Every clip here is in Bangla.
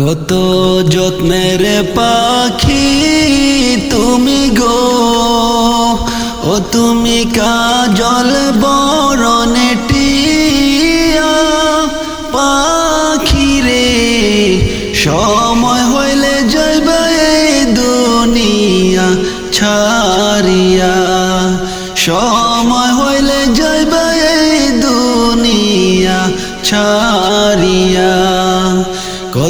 কত যত্নের পাখি তুমি গো। ও তুমি কাজল বরণে টিয়া পাখি রে। সময়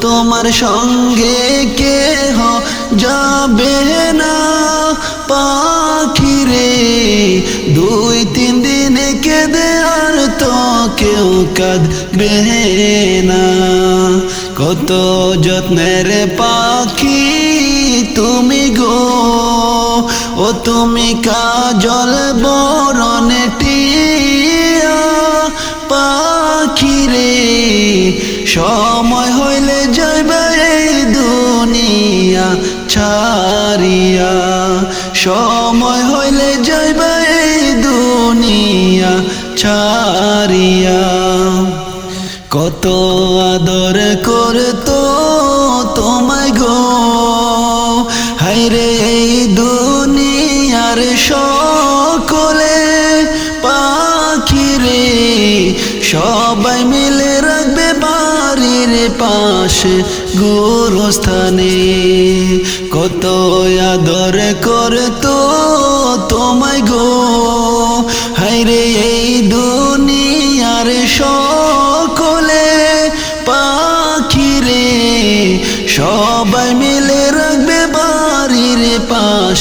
তোমার সঙ্গে কেহ যাবে না? পাখি রে দুই তিন দিনে কেঁদে আর তো কেউ কাঁদবে না। কত যত্নের পাখি তুমি গো। ও তুমি কাজল বরণে টিয়া পাখি রে, সময় হইলে যাইবে দুনিয়া ছাড়িয়া। সময় হইলে যাইবে দুনিয়া ছাড়িয়া। কত আদর করতো পাশে গোরস্থানে। কত আদর করতো তোমায় গো। হাইরে এই দুনিয়ার সকলে পাখিরে সবাই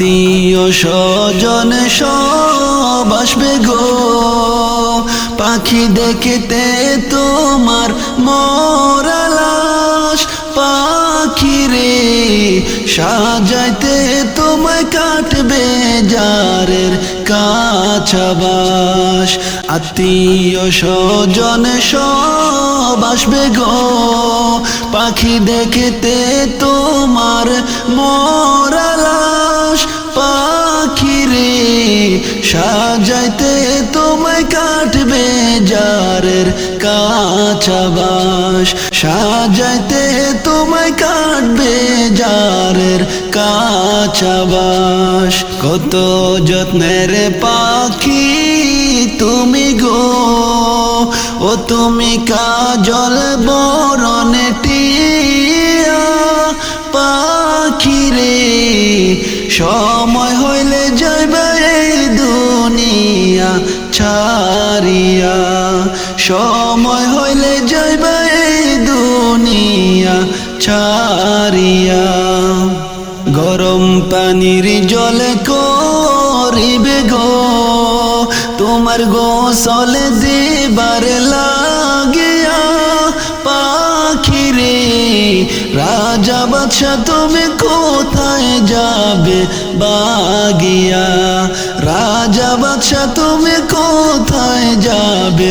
আত্মীয় স্বজন সব আসবে গো। পাখি দেখতে তোমার মরালাস পাখি রে, সাজাইতে তোমায় কাটবে যারের কাছাবাস। আত্মীয় স্বজন সব আসবে গো। পাখি দেখতে তোমার মরালাস সাজাইতে তোমায় কাটবে যারের কাছাবাস সাজাইতে তোমায় কাটবে যারের কাছাবাস কত যত্নের পাখি তুমি গো। ও তুমি কাজল বরণে টিয়া পাখি রে। সময় হইলে সময় হইলে যাইবে দুনিয়া ছাড়িয়া। গরম পানির জলে করিবে গো, তোমার গোসল দিবার লাগিয়া পাখি রে রাজা বাদশা তুমি কোথায় যাবে বাগিয়া? রাজা বাদশা তুমি কোথায় যাবে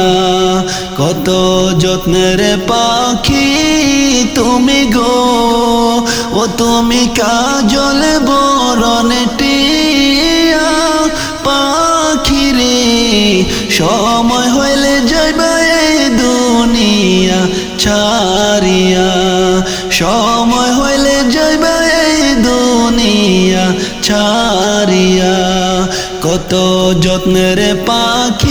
কত যত্নের পাখি তুমি গো। ও তুমি কাজল বরণে টিয়া পাখিরে সময় হইলে যাইবা দুনিয়া ছাড়িয়া। সময় হইলে যাইবা দুনিয়া ছাড়িয়া। কত যত্নের পাখি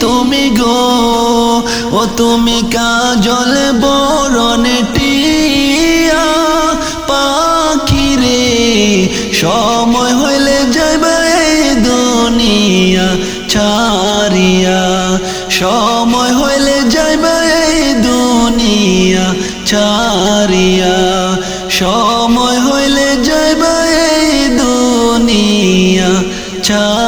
তুমি গো, ও তুমি কাজল বরণে টিয়া পাখিরে সময় হইলে এই দুনিয়া ছাড়িয়া। সময় হইলে যাইবা দুনিয়া ছাড়িয়া। সময় হইলে যাইবা দুনিয়া ছাড়িয়া।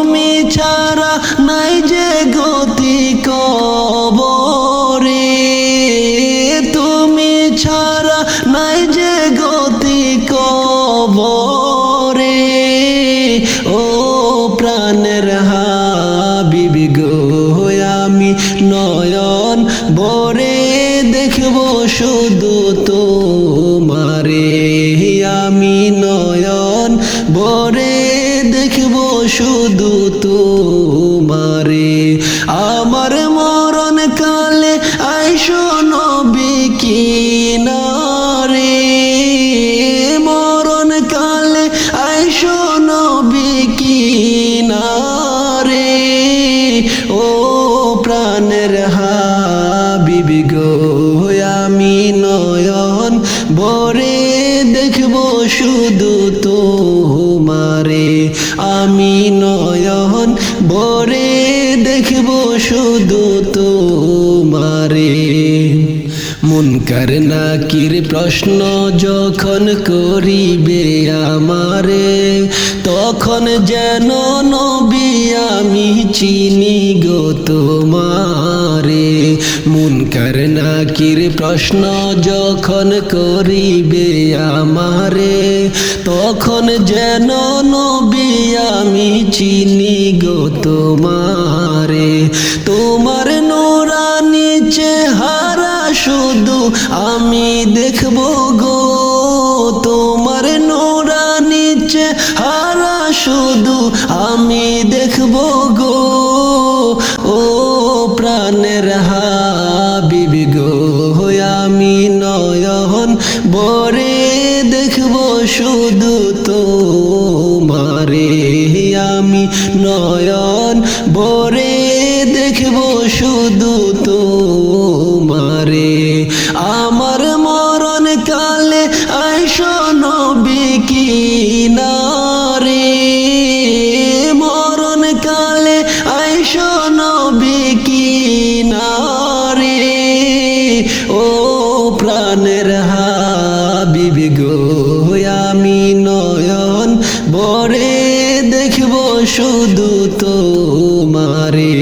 আমি নয়ন বরে দেখব শুধু তোমারে। আমি নয়ন বরে দেখব শুধু তোমারে তোমারে আমি নয়ন বরে দেখব শুধু মুনকার নাকির প্রশ্ন যখন করিবে আমারে, তখন যেন নবী আমি চিনি গো তোমারে। মুনকার নাকির প্রশ্ন যখন করিবে আমারে, তখন যেন নবী আমি চিনি গো তোমারে। তোমার শুধু আমি দেখব গো, তোমার নোরা নিচে হারা শুধু আমি দেখব গো। ও প্রাণের হাবিবি গো আমি নয়ন বরে দেখব শুধু তোমারে। আমি নয়ন বরে শুধু তো মারে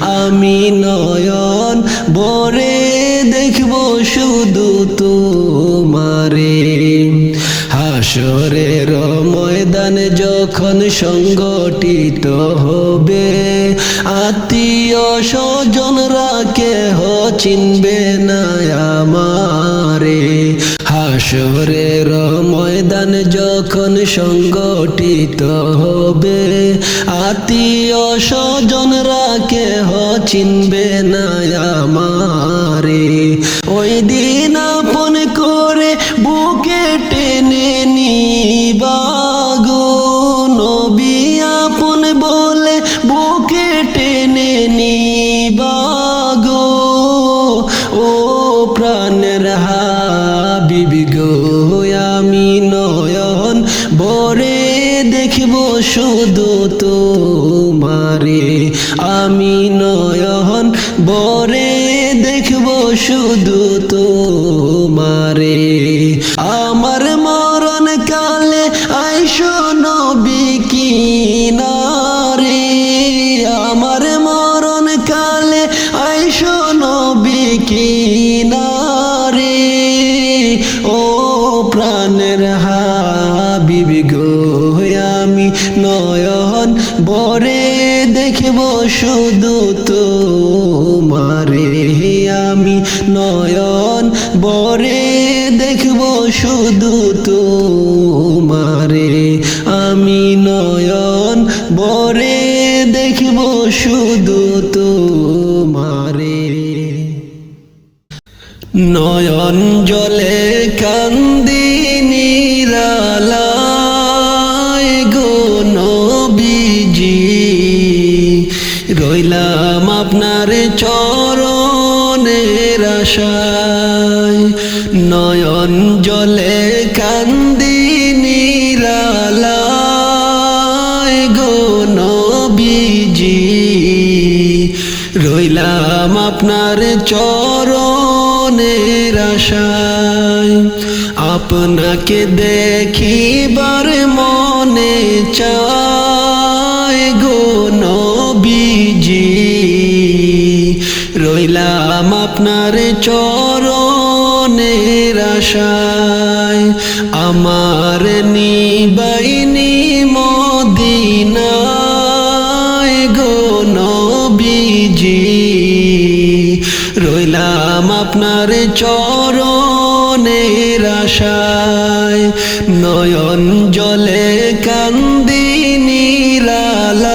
আমি নয়ন বরে দেখব শুধু তো মারে হাসরের ময়দান যখন সংগঠিত হবে, আত্মীয় স্বজনরা কেহ চিনবে না আমারে। হাসরের ময়দান যখন সংগঠিত হবে আত্মীয় স্বজনরা কেহ চিনবে না আমারে? ওই দিন শুধু তো মারে আমি নয়ন বরে দেখব শুধু তো মারে নয়ন জলে কান্দি নিরালায় গো নবীজি। রইলাম আপনার চরণের আশায়। নয়ন জলে কান্দি নিরালায় গো নবীজি। রইলাম আপনার চরণের আশায় আপনাকে দেখিবার মনে চায় গো নবীজি। রইলাম আপনার চরণের আশায় আমার নিবাইনি আপনার চরণের আশায় নয়ন জলে কান্দি নিরালায়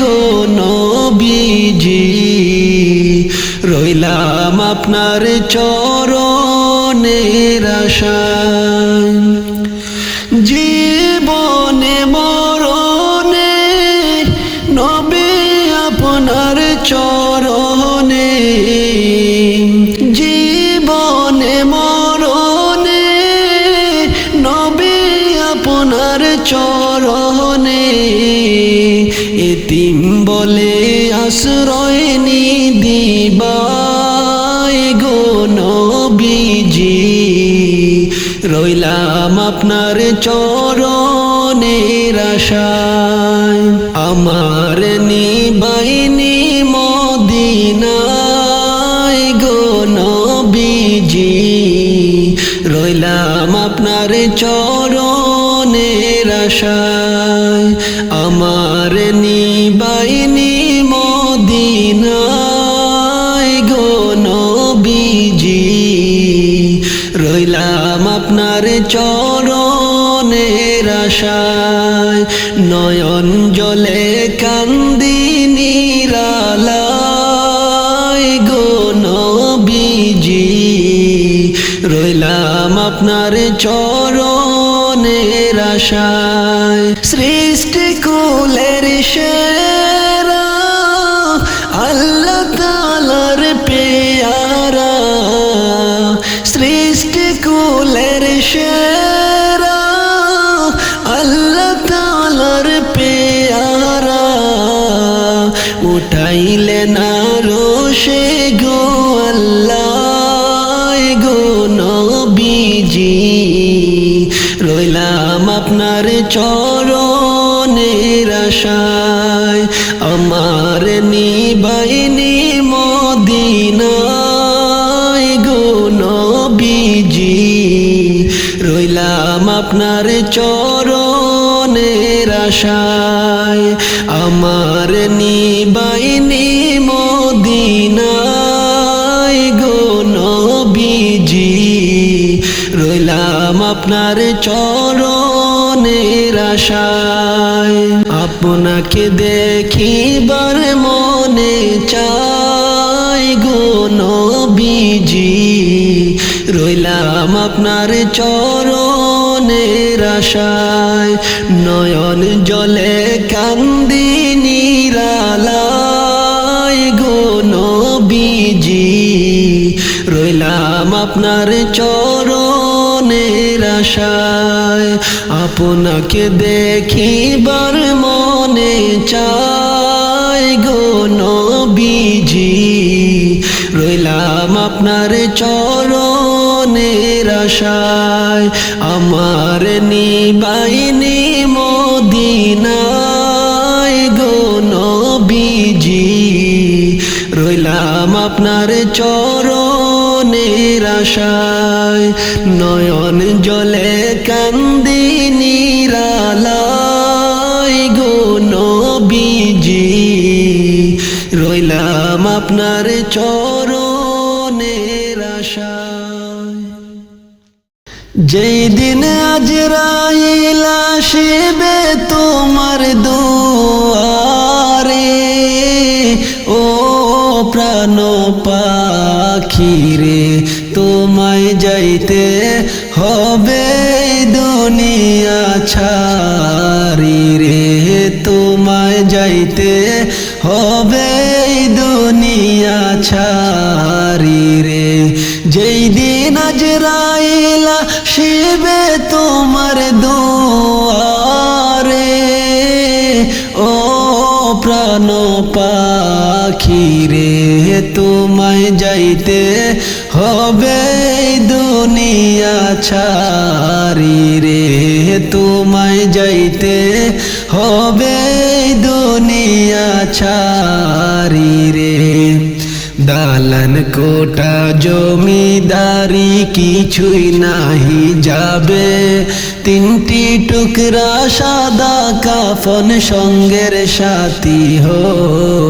গো নবীজি। রইলাম আপনার চরণের আশায় আশ্রয় নিদিবায় গো নবীজি। রইলাম আপনার চরণের আশায়। আমার নিবাইনি মদিনায় গো নবীজি। রইলাম আপনার চরণের আশায়। চরণের আশায় নয়ন জলে কান্দি নিরালায় গো নবীজি, রইলাম আপনার চরণের আশায়। সৃষ্টি কুলের সেরা চরণের আশায় আমার নিবাইনি মদিনায় গো নবীজি। রইলাম আপনার চরণের আশায় আমার নিবাইনি মদিনায় গো নবীজি। রইলাম আপনার চরণের আশায় আপনাকে দেখিবার মনে চাই গো নবীজি। রইলাম আপনার চরণের আশায়। নয়ন জলে কান্দি নিরালায় গো নবীজি। রইলাম আপনার চরণের আপনাকে দেখিবার মনে চাই গো নবীজি। রইলাম আপনার চরণের আশায়, আমার নিবাইনি মদিনায় গো নবীজি। রইলাম আপনার চরণের আশায়, নয়ন জলে কান্দি আপনার চরণের যেই দিন আজরাইল আসিবে তোমার দুয়ারে, ও প্রাণ পাখি রে তোমায় যাইতে হবে দুনিয়া ছাড়ি রে তোমায় যাইতে হবে দুনিয়া ছাড়ি রে। যেই দিন আজরাইলা শিবে তোমার দুয়ারে। ও প্রাণ পাখি রে, তোমায় যাইতে হবে দুনিয়া ছাড়ি রে। তোমায় যাইতে হবে দুনিয়া ছাড়ি রে দালান কোটা জমিদারি কিছুই নাহি যাবে তিনটি টুকরা সাদা কাফন সঙ্গের সাথী হবে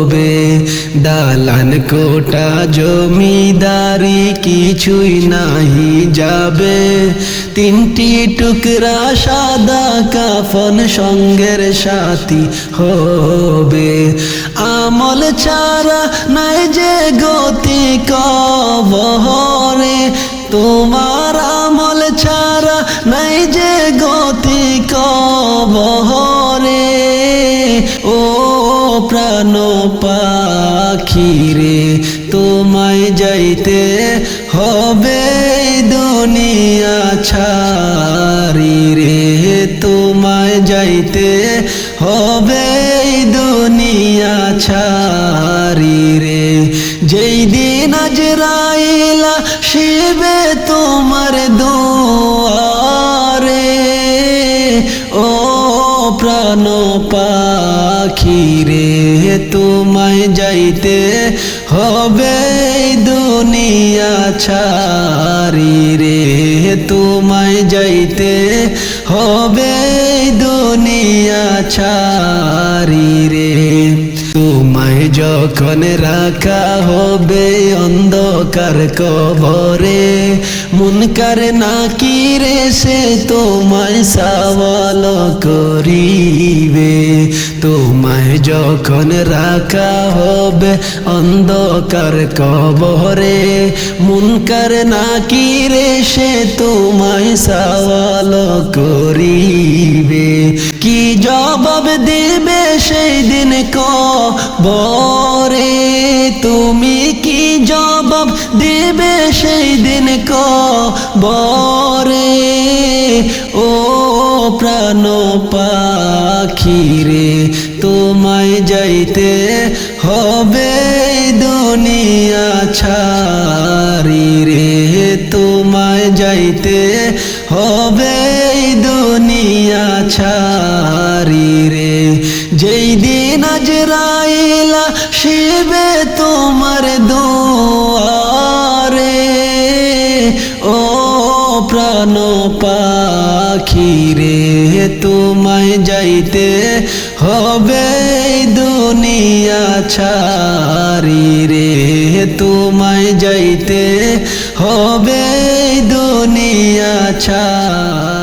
দালান কোটা জমিদারি কিছুই নাহি যাবে। তিনটি টুকরা সাদা কাফন সঙ্গের সাথী হবে। আমল চারা নাই যে গতি কবহরে। তোমার আমল ছাড়া নাই যে গতি কবহরে। প্রাণ পাখি রে, তোমায় যাইতে হবে দুনিয়া ছাড়ি রে, তোমায় যাইতে হবে দুনিয়া ছাড়ি রে। যেই দিন আজরাইলা শিবে তোমার দুয়ারে পাখি রে তোমায় যাইতে হবে দুনিয়া ছাড়ি রে তোমায় যাইতে হবে দুনিয়া ছাড়ি রে। যখন রাখা হবে অন্ধকার কবরে মুনকার না কি রে সে তোমায় সওয়াল করিবে। তোমায় যখন রাখা হবে অন্ধকার কবরে মুনকার না কি রে সে তোমায় সওয়াল করিবে। কি জবাব দেবে সেই দিন কবরে? তুমি কি জবাব দিবে সেই দিন কবরে? ও প্রাণ পাখি রে, তোমায় যাইতে হবে দুনিয়া ছাড়ি রে। তোমায় যাইতে হবে দুনিয়া ছাড়ি রে। যেই দিন আজরাইলা শিবে তোমার দুয়ারে। ও প্রাণ পাখি রে, তোমায় যাইতে হবে দুনিয়া ছাড়ি রে। তোমায় যাইতে হবে দুনিয়া ছাড়ি।